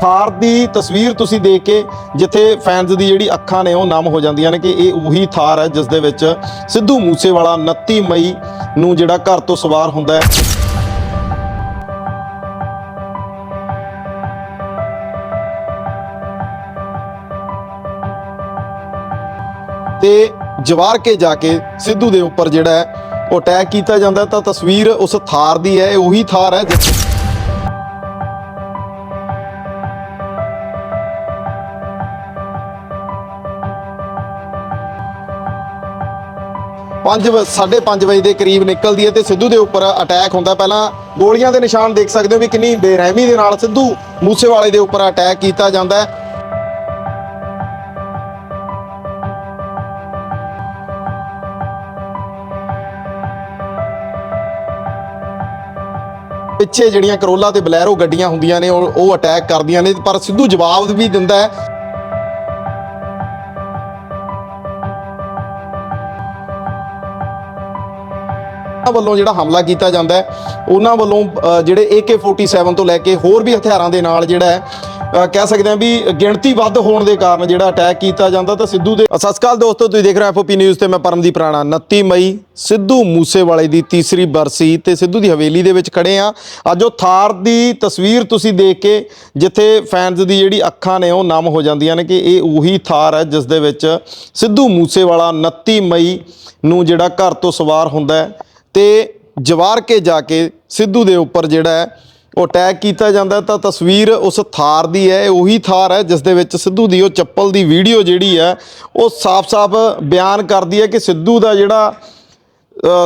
ਥਾਰ ਦੀ ਤਸਵੀਰ ਤੁਸੀਂ ਦੇਖ ਕੇ ਜਿੱਥੇ ਫੈਨਸ ਦੀ ਜਿਹੜੀ ਅੱਖਾਂ ਨੇ ਉਹ ਨਮ ਹੋ ਜਾਂਦੀਆਂ ਨੇ ਕਿ ਇਹ ਉਹੀ ਥਾਰ ਹੈ ਜਿਸ ਦੇ ਵਿੱਚ ਸਿੱਧੂ ਮੂਸੇਵਾਲਾ 29 ਮਈ ਨੂੰ ਜਿਹੜਾ ਘਰ ਤੋਂ ਸਵਾਰ ਹੁੰਦਾ ਹੈ। ਤੇ ਜਵਾਰ ਕੇ ਜਾ ਕੇ ਸਿੱਧੂ ਦੇ ਉੱਪਰ ਜਿਹੜਾ ਹੈ, ਉਹ ਅਟੈਕ ਕੀਤਾ ਜਾਂਦਾ ਤਾਂ ਤਸਵੀਰ ਉਸ ਥਾਰ ਦੀ ਹੈ, ਇਹ ਉਹੀ ਥਾਰ ਹੈ ਜਿਸ ਪੰਜ ਸਾਢੇ 5 ਵਜੇ ਦੇ ਕਰੀਬ ਨਿਕਲਦੀ ਹੈ ਤੇ ਸਿੱਧੂ ਦੇ ਉੱਪਰ ਅਟੈਕ ਹੁੰਦਾ। ਪਹਿਲਾਂ ਗੋਲੀਆਂ ਦੇ ਨਿਸ਼ਾਨ ਦੇਖ ਸਕਦੇ ਹੋ ਵੀ ਕਿੰਨੀ ਬੇਰਹਿਮੀ ਦੇ ਨਾਲ ਸਿੱਧੂ ਮੂਸੇਵਾਲੇ ਦੇ ਉੱਪਰ ਅਟੈਕ ਕੀਤਾ ਜਾਂਦਾ ਹੈ। ਪਿੱਛੇ ਜਿਹੜੀਆਂ ਕਰੋਲਾ ਤੇ ਬਲੈਰੋ ਗੱਡੀਆਂ ਹੁੰਦੀਆਂ ਨੇ, ਉਹ ਉਹ ਅਟੈਕ ਕਰਦੀਆਂ ਨੇ, ਪਰ ਸਿੱਧੂ ਜਵਾਬ ਵੀ ਦਿੰਦਾ ਹੈ। ਵੱਲੋਂ ਜਿਹੜਾ ਹਮਲਾ ਕੀਤਾ ਜਾਂਦਾ ਹੈ ਉਹਨਾਂ ਵੱਲੋਂ ਅ, ਜਿਹੜੇ AK47 ਤੋਂ ਲੈ ਕੇ ਹੋਰ ਵੀ ਹਥਿਆਰਾਂ ਦੇ ਨਾਲ ਜਿਹੜਾ ਹੈ ਕਹਿ ਸਕਦੇ ਹਾਂ ਵੀ ਗਿਣਤੀ ਵੱਧ ਹੋਣ ਦੇ ਕਾਰਨ ਜਿਹੜਾ ਅਟੈਕ ਕੀਤਾ ਜਾਂਦਾ ਤਾਂ ਸਿੱਧੂ ਦੇ ਸਤਿ ਸ਼੍ਰੀ ਅਕਾਲ ਦੋਸਤੋ ਤੁਸੀਂ ਦੇਖ ਰਹੇ ਹੋ ਐਫਓਪੀ ਨਿਊਜ਼ ਤੇ ਮੈਂ ਪਰਮਦੀਪ ਰਾਣਾ। 29 ਮਈ ਸਿੱਧੂ ਮੂਸੇਵਾਲੇ ਦੀ ਤੀਸਰੀ ਬਰਸੀ ਤੇ ਸਿੱਧੂ ਦੀ ਹਵੇਲੀ ਦੇ ਵਿੱਚ ਖੜੇ ਆ ਅੱਜ ਉਹ ਥਾਰ ਦੀ ਤਸਵੀਰ ਤੁਸੀਂ ਦੇਖ ਕੇ ਜਿੱਥੇ ਫੈਨਸ ਦੀ ਜਿਹੜੀ ਅੱਖਾਂ ਨੇ ਉਹ ਨਮ ਹੋ ਜਾਂਦੀਆਂ ਨੇ ਕਿ ਇਹ ਉਹੀ ਥਾਰ ਹੈ ਜਿਸ ਦੇ ਵਿੱਚ ਸਿੱਧੂ ਮੂਸੇਵਾਲਾ 29 ਮਈ ਨੂੰ ਜਿਹੜਾ ਘਰ ਤੋਂ ਸਵਾਰ ਹੁੰਦਾ ਹੈ। ਤੇ ਜਵਾਰ ਕੇ ਜਾ ਕੇ ਸਿੱਧੂ ਦੇ ਉੱਪਰ ਜਿਹੜਾ ਹੈ, ਉਹ ਅਟੈਕ ਕੀਤਾ ਜਾਂਦਾ ਤਾਂ ਤਸਵੀਰ ਉਸ ਥਾਰ ਦੀ ਹੈ ਉਹੀ ਥਾਰ ਹੈ, ਜਿਸ ਦੇ ਵਿੱਚ ਸਿੱਧੂ ਦੀ ਉਹ ਚੱਪਲ ਦੀ ਵੀਡੀਓ ਜਿਹੜੀ ਹੈ, ਉਹ ਸਾਫ਼-ਸਾਫ਼ ਬਿਆਨ ਕਰਦੀ ਹੈ ਕਿ ਸਿੱਧੂ ਦਾ ਜਿਹੜਾ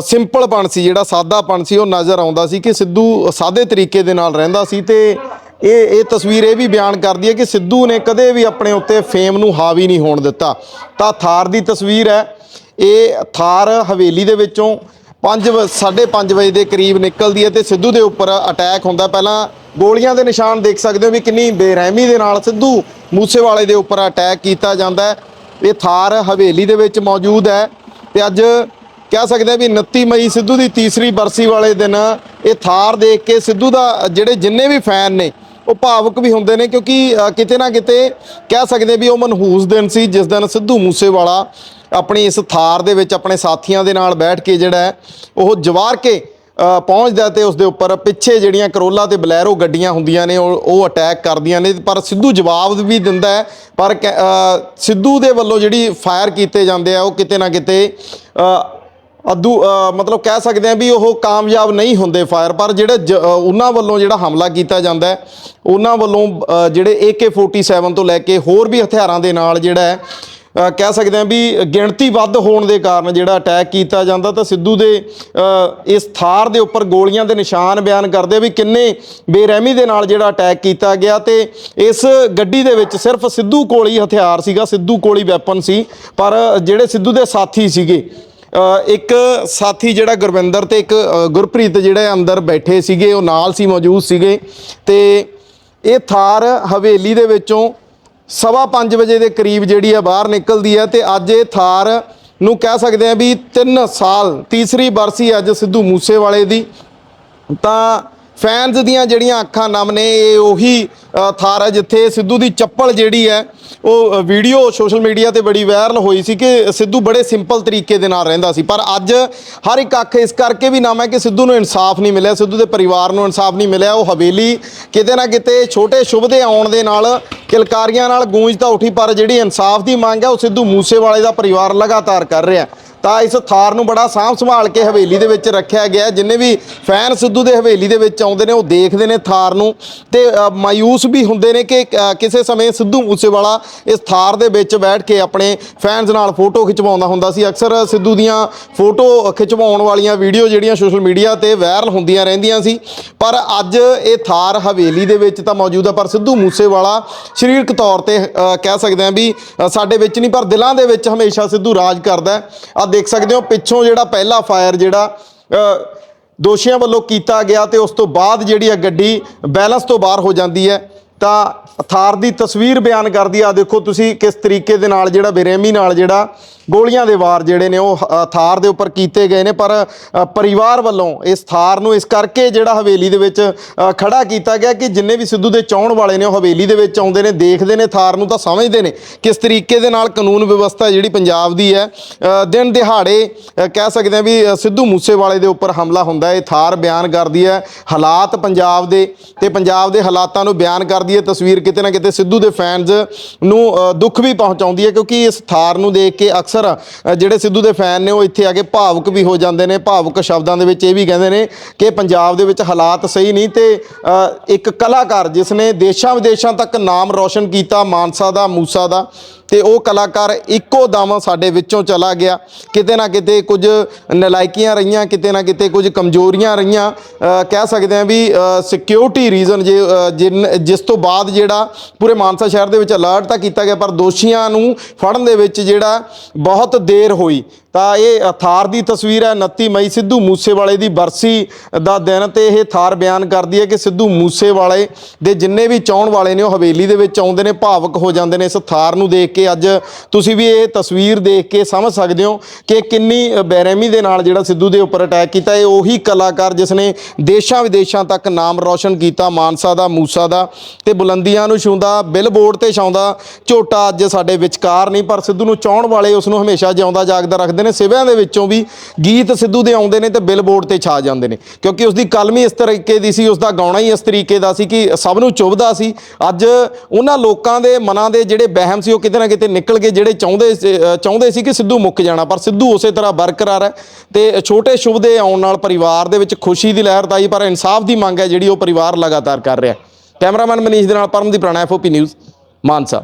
ਸਿੰਪਲਪਣ ਸੀ, ਜਿਹੜਾ ਸਾਦਾਪਣ ਸੀ, ਉਹ ਨਜ਼ਰ ਆਉਂਦਾ ਸੀ ਕਿ ਸਿੱਧੂ ਸਾਦੇ ਤਰੀਕੇ ਦੇ ਨਾਲ ਰਹਿੰਦਾ ਸੀ ਤੇ ਇਹ ਇਹ ਤਸਵੀਰ ਇਹ ਵੀ ਬਿਆਨ ਕਰਦੀ ਹੈ ਕਿ ਸਿੱਧੂ ਨੇ ਕਦੇ ਵੀ ਆਪਣੇ ਉੱਤੇ ਫੇਮ ਨੂੰ ਹਾਵੀ ਨਹੀਂ ਹੋਣ ਦਿੱਤਾ। ਤਾਂ ਥਾਰ ਦੀ ਤਸਵੀਰ ਹੈ, ਇਹ ਥਾਰ ਹਵੇਲੀ ਦੇ ਵਿੱਚੋਂ 5 5:30 ਵਜੇ ਦੇ ਕਰੀਬ ਨਿਕਲਦੀ ਹੈ ਤੇ ਸਿੱਧੂ ਦੇ ਉੱਪਰ ਅਟੈਕ ਹੁੰਦਾ। ਪਹਿਲਾਂ ਗੋਲੀਆਂ ਦੇ ਨਿਸ਼ਾਨ ਦੇਖ ਸਕਦੇ ਹੋ ਵੀ ਕਿੰਨੀ ਬੇਰਹਿਮੀ ਦੇ ਨਾਲ ਸਿੱਧੂ ਮੂਸੇਵਾਲੇ ਦੇ ਉੱਪਰ ਅਟੈਕ ਕੀਤਾ ਜਾਂਦਾ ਹੈ। ਇਹ ਥਾਰ ਹਵੇਲੀ ਦੇ ਵਿੱਚ ਮੌਜੂਦ ਹੈ ਤੇ ਅੱਜ ਕਹਿ ਸਕਦੇ ਆ ਵੀ 29 ਮਈ ਸਿੱਧੂ ਦੀ ਤੀਸਰੀ ਬਰਸੀ ਵਾਲੇ ਦਿਨ ਇਹ ਥਾਰ ਦੇਖ ਕੇ ਸਿੱਧੂ ਦਾ ਜਿਹੜੇ ਜਿੰਨੇ ਵੀ ਫੈਨ ਨੇ ਉਹ ਭਾਵੁਕ ਵੀ ਹੁੰਦੇ ਨੇ ਕਿਉਂਕਿ ਕਿਤੇ ਨਾ ਕਿਤੇ ਕਹਿ ਸਕਦੇ ਵੀ ਉਹ ਮਨਹੂਸ ਦਿਨ ਸੀ, ਜਿਸ ਦਿਨ ਸਿੱਧੂ ਮੂਸੇਵਾਲਾ ਆਪਣੀ ਇਸ ਥਾਰ ਦੇ ਵਿੱਚ ਆਪਣੇ ਸਾਥੀਆਂ ਦੇ ਨਾਲ ਬੈਠ ਕੇ ਜਿਹੜਾ ਉਹ ਜਵਾਰ ਕੇ ਪਹੁੰਚਦਾ ਤੇ ਉਸ ਦੇ ਉੱਪਰ ਪਿੱਛੇ ਜਿਹੜੀਆਂ ਕਰੋਲਾ ਤੇ ਬਲੈਰੋ ਗੱਡੀਆਂ ਹੁੰਦੀਆਂ ਨੇ, ਉਹ ਉਹ ਅਟੈਕ ਕਰਦੀਆਂ ਨੇ, ਪਰ ਸਿੱਧੂ ਜਵਾਬ ਵੀ ਦਿੰਦਾ ਹੈ, ਪਰ ਕਹਿ- ਸਿੱਧੂ ਦੇ ਵੱਲੋਂ ਜਿਹੜੀ ਫਾਇਰ ਕੀਤੇ ਜਾਂਦੇ ਆ, ਉਹ ਕਿਤੇ ਨਾ ਕਿਤੇ ਅਦੂ ਮਤਲਬ ਕਹਿ ਸਕਦੇ ਆ ਵੀ ਉਹ ਕਾਮਯਾਬ ਨਹੀਂ ਹੁੰਦੇ ਫਾਇਰ ਪਰ ਜਿਹੜੇ ਜ- ਉਹਨਾਂ ਵੱਲੋਂ ਜਿਹੜਾ ਹਮਲਾ ਕੀਤਾ ਜਾਂਦਾ ਹੈ ਉਹਨਾਂ ਵੱਲੋਂ ਅ, ਜਿਹੜੇ AK47 ਤੋਂ ਲੈ ਕੇ ਹੋਰ ਵੀ ਹਥਿਆਰਾਂ ਦੇ ਨਾਲ ਜਿਹੜਾ ਕਹਿ ਸਕਦੇ ਆ ਵੀ ਗਿਣਤੀ ਵੱਧ ਹੋਣ ਦੇ ਕਾਰਨ ਜਿਹੜਾ ਅਟੈਕ ਕੀਤਾ ਜਾਂਦਾ ਤਾਂ ਸਿੱਧੂ ਦੇ ਇਸ ਥਾਰ ਦੇ ਉੱਪਰ ਗੋਲੀਆਂ ਦੇ ਨਿਸ਼ਾਨ ਬਿਆਨ ਕਰਦੇ ਵੀ ਕਿੰਨੇ ਬੇਰਹਿਮੀ ਦੇ ਨਾਲ ਜਿਹੜਾ ਅਟੈਕ ਕੀਤਾ ਗਿਆ ਤੇ ਇਸ ਗੱਡੀ ਦੇ ਵਿੱਚ ਸਿਰਫ ਸਿੱਧੂ ਕੋਲ ਹੀ ਹਥਿਆਰ ਸੀਗਾ ਸਿੱਧੂ ਕੋਲ ਹੀ ਵੈਪਨ ਸੀ ਪਰ ਜਿਹੜੇ ਸਿੱਧੂ ਦੇ ਸਾਥੀ ਸੀਗੇ ਇੱਕ ਸਾਥੀ ਜਿਹੜਾ ਗੁਰਵਿੰਦਰ ਤੇ ਇੱਕ ਗੁਰਪ੍ਰੀਤ ਜਿਹੜੇ ਅੰਦਰ ਬੈਠੇ ਸੀਗੇ, ਉਹ ਨਾਲ ਸੀ, ਮੌਜੂਦ ਸੀਗੇ। ਤੇ ਇਹ ਥਾਰ ਹਵੇਲੀ ਦੇ ਵਿੱਚੋਂ ਸਵਾ ਪੰਜ ਵਜੇ ਦੇ ਕਰੀਬ ਜਿਹੜੀ ਆ ਬਾਹਰ ਨਿਕਲਦੀ ਹੈ ਤੇ ਅੱਜ ਇਹ ਥਾਰ ਨੂੰ ਕਹਿ ਸਕਦੇ ਆ ਵੀ 3 ਸਾਲ, ਤੀਸਰੀ ਬਰਸੀ ਅੱਜ ਸਿੱਧੂ ਮੂਸੇਵਾਲੇ ਦੀ। ਤਾਂ ਫੈਨਸ ਦੀਆਂ ਜਿਹੜੀਆਂ ਅੱਖਾਂ ਨਮ ਨੇ, ਇਹ ਉਹੀ ਥਾਰ ਹੈ ਜਿੱਥੇ ਸਿੱਧੂ ਦੀ ਚੱਪਲ ਜਿਹੜੀ ਹੈ, ਉਹ ਵੀਡੀਓ ਸੋਸ਼ਲ ਮੀਡੀਆ ਤੇ ਬੜੀ ਵਾਇਰਲ ਹੋਈ ਸੀ ਕਿ ਸਿੱਧੂ ਬੜੇ ਸਿੰਪਲ ਤਰੀਕੇ ਦੇ ਨਾਲ ਰਹਿੰਦਾ ਸੀ। ਪਰ ਅੱਜ ਹਰ ਇੱਕ ਅੱਖ ਇਸ ਕਰਕੇ ਵੀ ਨਾਮ ਹੈ ਕਿ ਸਿੱਧੂ ਨੂੰ ਇਨਸਾਫ ਨਹੀਂ ਮਿਲਿਆ, ਸਿੱਧੂ ਦੇ ਪਰਿਵਾਰ ਨੂੰ ਇਨਸਾਫ ਨਹੀਂ ਮਿਲਿਆ, ਉਹ ਹਵੇਲੀ ਕਿਤੇ ਨਾ ਕਿਤੇ ਛੋਟੇ ਸ਼ੁਭ ਦੇ ਆਉਣ ਦੇ ਨਾਲ ਕਿਲਕਾਰੀਆਂ ਨਾਲ ਗੂੰਜ ਤਾਂ ਉੱਠੀ, ਪਰ ਜਿਹੜੀ ਇਨਸਾਫ ਦੀ ਮੰਗ ਹੈ, ਉਹ ਸਿੱਧੂ ਮੂਸੇਵਾਲੇ ਦਾ ਪਰਿਵਾਰ ਲਗਾਤਾਰ ਕਰ ਰਿਹਾ। ਤਾਂ ਇਸ ਥਾਰ ਨੂੰ ਬੜਾ ਸਾਂਭ ਸੰਭਾਲ ਕੇ ਹਵੇਲੀ ਦੇ ਵਿੱਚ ਰੱਖਿਆ ਗਿਆ। ਜਿੰਨੇ ਵੀ ਫੈਨ ਸਿੱਧੂ ਦੇ ਹਵੇਲੀ ਦੇ ਵਿੱਚ ਆਉਂਦੇ ਨੇ ਉਹ ਦੇਖਦੇ ਨੇ ਥਾਰ ਨੂੰ। ਤੇ ਅ, ਮਾਯੂਸ ਵੀ ਹੁੰਦੇ ਨੇ ਕਿ ਕਿਸੇ ਸਮੇਂ ਸਿੱਧੂ ਮੂਸੇਵਾਲਾ ਇਸ ਥਾਰ ਦੇ ਵਿੱਚ ਬੈਠ ਕੇ ਆਪਣੇ ਫੈਨਸ ਨਾਲ ਫੋਟੋ ਖਿਚਵਾਉਂਦਾ ਹੁੰਦਾ ਸੀ। ਅਕਸਰ ਸਿੱਧੂ ਦੀਆਂ ਫੋਟੋ ਖਿਚਵਾਉਣ ਵਾਲੀਆਂ ਵੀਡੀਓ ਜਿਹੜੀਆਂ ਸੋਸ਼ਲ ਮੀਡੀਆ ਤੇ ਵਾਇਰਲ ਹੁੰਦੀਆਂ ਰਹਿੰਦੀਆਂ ਸੀ। ਪਰ ਅੱਜ ਇਹ ਥਾਰ ਹਵੇਲੀ ਦੇ ਵਿੱਚ ਤਾਂ ਮੌਜੂਦ ਹੈ ਪਰ ਸਿੱਧੂ ਮੂਸੇਵਾਲਾ ਸਰੀਰਕ ਤੌਰ ਤੇ ਕਹਿ ਸਕਦੇ ਹਾਂ ਵੀ ਸਾਡੇ ਵਿੱਚ ਨਹੀਂ ਪਰ ਦਿਲਾਂ ਦੇ ਵਿੱਚ ਹਮੇਸ਼ਾ ਸਿੱਧੂ ਰਾਜ ਕਰਦਾ। ਆ ਦੇਖ ਸਕਦੇ ਹੋ, ਪਿੱਛੋਂ ਜਿਹੜਾ ਪਹਿਲਾ ਫਾਇਰ ਜਿਹੜਾ ਦੋਸ਼ੀਆਂ ਵੱਲੋਂ ਕੀਤਾ ਗਿਆ ਤੇ ਉਸ ਤੋਂ ਬਾਅਦ ਜਿਹੜੀ ਆ ਗੱਡੀ ਬੈਲੈਂਸ ਤੋਂ ਬਾਹਰ ਹੋ ਜਾਂਦੀ ਹੈ। ਤਾਂ ਥਾਰ ਦੀ ਤਸਵੀਰ ਬਿਆਨ ਕਰਦੀ ਆ ਦੇਖੋ ਤੁਸੀਂ ਕਿਸ ਤਰੀਕੇ ਦੇ ਨਾਲ ਜਿਹੜਾ ਬੇਰਹਿਮੀ ਨਾਲ ਜਿਹੜਾ ਗੋਲੀਆਂ ਦੇ ਵਾਰ ਜਿਹੜੇ ਨੇ ਉਹ ਅ, ਥਾਰ ਦੇ ਉੱਪਰ ਕੀਤੇ ਗਏ ਨੇ ਪਰ ਅ, ਪਰਿਵਾਰ ਵੱਲੋਂ ਇਸ ਥਾਰ ਨੂੰ ਇਸ ਕਰਕੇ ਜਿਹੜਾ ਹਵੇਲੀ ਦੇ ਵਿੱਚ ਅ, ਖੜਾ ਕੀਤਾ ਗਿਆ ਕਿ ਜਿੰਨੇ ਵੀ ਸਿੱਧੂ ਦੇ ਚਾਹੁਣ ਵਾਲੇ ਨੇ ਉਹ ਹਵੇਲੀ ਦੇ ਵਿੱਚ ਆਉਂਦੇ ਨੇ ਦੇਖਦੇ ਨੇ ਥਾਰ ਨੂੰ ਤਾਂ ਸਮਝਦੇ ਨੇ ਕਿਸ ਤਰੀਕੇ ਦੇ ਨਾਲ ਕਾਨੂੰਨ ਵਿਵਸਥਾ ਜਿਹੜੀ ਪੰਜਾਬ ਦੀ ਹੈ ਅ, ਦਿਨ ਦਿਹਾੜੇ ਅ, ਕਹਿ ਸਕਦੇ ਆ ਵੀ ਅ, ਸਿੱਧੂ ਮੂਸੇਵਾਲੇ ਦੇ ਉੱਪਰ ਹਮਲਾ ਹੁੰਦਾ ਹੈ ਇਹ ਥਾਰ ਬਿਆਨ ਕਰਦੀ ਹੈ ਹਾਲਾਤ ਪੰਜਾਬ ਦੇ ਤੇ ਪੰਜਾਬ ਦੇ ਹਾਲਾਤਾਂ ਨੂੰ ਬਿਆਨ ਕਰਦੀ ਹੈ ਤਸਵੀਰ ਕਿਤੇ ਨਾ ਕਿਤੇ ਸਿੱਧੂ ਦੇ ਫੈਨਸ ਨੂੰ ਅ, ਦੁੱਖ ਵੀ ਪਹੁੰਚਾਉਂਦੀ ਹੈ ਕਿਉਂਕਿ ਇਸ ਥਾਰ ਨੂੰ ਦੇਖ ਕੇ ਅਕਸਰ ਅ, ਜਿਹੜੇ ਸਿੱਧੂ ਦੇ ਫੈਨ ਨੇ ਉਹ ਇੱਥੇ ਆ ਕੇ ਭਾਵੁਕ ਵੀ ਹੋ ਜਾਂਦੇ ਨੇ ਭਾਵੁਕ ਸ਼ਬਦਾਂ ਦੇ ਵਿੱਚ ਇਹ ਵੀ ਕਹਿੰਦੇ ਨੇ ਕਿ ਪੰਜਾਬ ਦੇ ਵਿੱਚ ਹਾਲਾਤ ਸਹੀ ਨਹੀਂ ਤੇ ਅ, ਇੱਕ ਕਲਾਕਾਰ ਜਿਸ ਨੇ ਦੇਸ਼ਾਂ ਵਿਦੇਸ਼ਾਂ ਤੱਕ ਨਾਮ ਰੌਸ਼ਨ ਕੀਤਾ ਮਾਨਸਾ ਦਾ ਮੂਸਾ ਦਾ ਤੇ ਉਹ ਕਲਾਕਾਰ ਇੱਕੋ ਦਮ ਸਾਡੇ ਵਿੱਚੋਂ ਚਲਾ ਗਿਆ। ਕਿਤੇ ਨਾ ਕਿਤੇ ਕੁਝ ਨਲਾਇਕੀਆਂ ਰਹੀਆਂ, ਕਿਤੇ ਨਾ ਕਿਤੇ ਕੁਝ ਕਮਜ਼ੋਰੀਆਂ ਰਹੀਆਂ। ਕਹਿ ਸਕਦੇ ਆ ਵੀ ਸਿਕਿਉਰਿਟੀ ਰੀਜ਼ਨ ਜੇ ਜਿਨ, ਜਿਸ ਤੋਂ ਬਾਅਦ ਜਿਹੜਾ ਪੂਰੇ ਮਾਨਸਾ ਸ਼ਹਿਰ ਦੇ ਵਿੱਚ ਅਲਰਟ ਤਾਂ ਕੀਤਾ ਗਿਆ, ਪਰ ਦੋਸ਼ੀਆਂ ਨੂੰ ਫੜਨ ਦੇ ਵਿੱਚ ਜਿਹੜਾ ਬਹੁਤ ਦੇਰ ਹੋਈ। ਤਾਂ ਇਹ ਥਾਰ ਦੀ ਤਸਵੀਰ ਹੈ 29 ਮਈ ਸਿੱਧੂ ਮੂਸੇਵਾਲੇ ਦੀ ਬਰਸੀ ਦਾ ਦਿਨ ਤੇ ਇਹ ਥਾਰ ਬਿਆਨ ਕਰਦੀ ਹੈ ਕਿ ਸਿੱਧੂ ਮੂਸੇਵਾਲੇ ਦੇ ਜਿੰਨੇ ਵੀ ਚਾਹਣ ਵਾਲੇ ਨੇ, ਉਹ ਹਵੇਲੀ ਦੇ ਵਿੱਚ ਆਉਂਦੇ ਨੇ, ਭਾਵਕ ਹੋ ਜਾਂਦੇ ਨੇ ਇਸ ਥਾਰ ਨੂੰ ਦੇਖ ਕੇ। ਅੱਜ ਤੁਸੀਂ ਵੀ ਇਹ ਤਸਵੀਰ ਦੇਖ ਕੇ ਸਮਝ ਸਕਦੇ ਹੋ ਕਿ ਕਿੰਨੀ ਬੇਰਹਿਮੀ ਦੇ ਨਾਲ ਜਿਹੜਾ ਸਿੱਧੂ ਦੇ ਉੱਪਰ ਅਟੈਕ ਕੀਤਾ, ਇਹ ਉਹੀ ਕਲਾਕਾਰ ਜਿਸ ਨੇ ਦੇਸ਼ਾਂ ਵਿਦੇਸ਼ਾਂ ਤੱਕ ਨਾਮ ਰੌਸ਼ਨ ਕੀਤਾ, ਮਾਨਸਾ ਦਾ, ਮੂਸਾ ਦਾ, ਤੇ ਬੁਲੰਦੀਆਂ ਨੂੰ ਛੂੰਦਾ ਬਿਲਬੋਰਡ ਤੇ ਛਾਉਂਦਾ, ਝੋਟਾ ਅੱਜ ਸਾਡੇ ਵਿਚਕਾਰ ਨਹੀਂ, ਪਰ ਸਿੱਧੂ ਨੂੰ ਚਾਹਣ ਵਾਲੇ ਉਸ ਨੂੰ ਹਮੇਸ਼ਾ ਜਿਉਂਦਾ, ਜਾਗਦਾ ਰੱਖਦੇ ਨੇ ਸਿਵਿਆਂ ਦੇ ਵਿੱਚੋਂ ਵੀ ਗੀਤ ਸਿੱਧੂ ਦੇ ਆਉਂਦੇ ਨੇ ਤੇ ਬਿਲਬੋਰਡ ਤੇ ਛਾ ਜਾਂਦੇ ਨੇ। ਕਿਉਂਕਿ ਉਸ ਦੀ ਕਲਮ ਇਸ ਤਰੀਕੇ ਦੀ ਸੀ ਉਸ ਦਾ ਗਾਉਣਾ ਹੀ ਇਸ ਤਰੀਕੇ ਦਾ ਸੀ ਕਿ ਸਭ ਨੂੰ ਚੁਭਦਾ ਸੀ। ਅੱਜ ਉਹਨਾਂ ਲੋਕਾਂ ਦੇ ਮਨਾਂ ਦੇ ਜਿਹੜੇ ਬਹਿਮ ਸੀ, ਉਹ ਕਿਤੇ ਨਾ ਕਿਤੇ ਨਿਕਲ ਗਏ, ਜਿਹੜੇ ਚਾਹੁੰਦੇ ਚਾਹੁੰਦੇ ਸੀ ਕਿ ਸਿੱਧੂ ਮੁੱਕ ਜਾਣਾ, ਪਰ ਸਿੱਧੂ ਉਸੇ ਤਰ੍ਹਾਂ ਬਰਕਰਾਰ ਹੈ ਤੇ ਛੋਟੇ ਸ਼ੁਭ ਦੇ ਆਉਣ ਨਾਲ ਪਰਿਵਾਰ ਦੇ ਵਿੱਚ ਖੁਸ਼ੀ ਦੀ ਲਹਿਰ ਤਾਈ ਪਰ ਇਨਸਾਫ ਦੀ ਮੰਗ ਹੈ ਜਿਹੜੀ ਉਹ ਪਰਿਵਾਰ ਲਗਾਤਾਰ ਕਰ ਰਿਹਾ ਕੈਮਰਾਮੈਨ ਮਨੀਸ਼ ਦੇ ਨਾਲ ਪਰਮਦੀਪ ਰਾਣਾ ਐਫਓਪੀ ਨਿਊਜ਼ ਮਾਨਸਾ।